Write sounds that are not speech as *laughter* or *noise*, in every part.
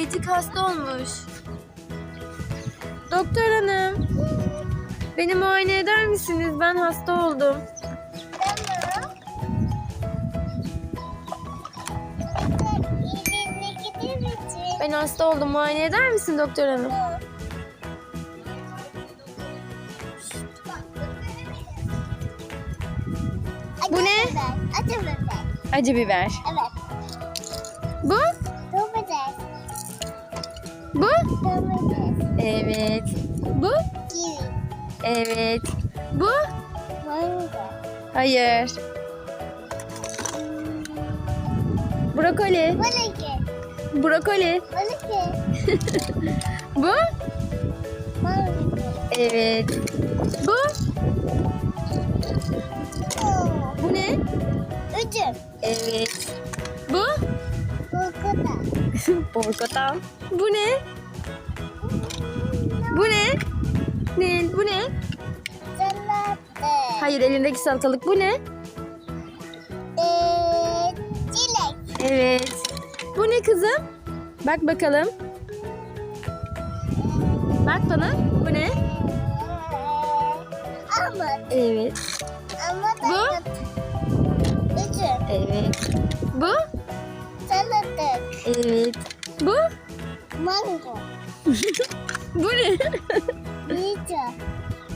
Ayıcık hasta olmuş. Doktor hanım. Beni muayene eder misiniz? Ben hasta oldum. Ben hasta oldum. Muayene eder misin doktor hanım? Bu ne? Acı biber. Acı biber. Evet. Bu? Bu? Domates. Evet. Bu? Kivi. Evet. Bu? Mango. Hayır. Brokoli. Balık. Brokoli. Balık. Bu? Mango. Evet. Bu? Bu ne? Üzüm. Evet. *laughs* Portakal. Bu ne? Bu ne? Ne? Bu ne? Hayır elindeki salatalık bu ne? Ee, çilek. Evet. Bu ne kızım? Bak bakalım. Bak bana. Bu ne? Ee, Armut. Evet. Armut. Bu? Evet. Bu? Salatalık. Evet. Bu? Mango. *laughs* Bu ne? Lica.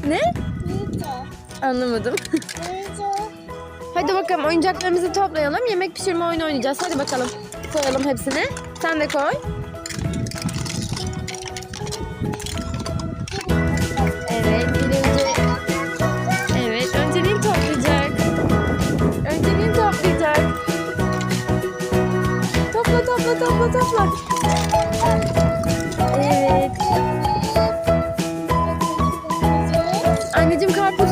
ne? Lica. Anlamadım. Lica. Hadi bakalım oyuncaklarımızı toplayalım. Yemek pişirme oyunu oynayacağız. Hadi bakalım. Koyalım hepsini. Sen de koy. atla atla atla. Evet. Anneciğim karpuz.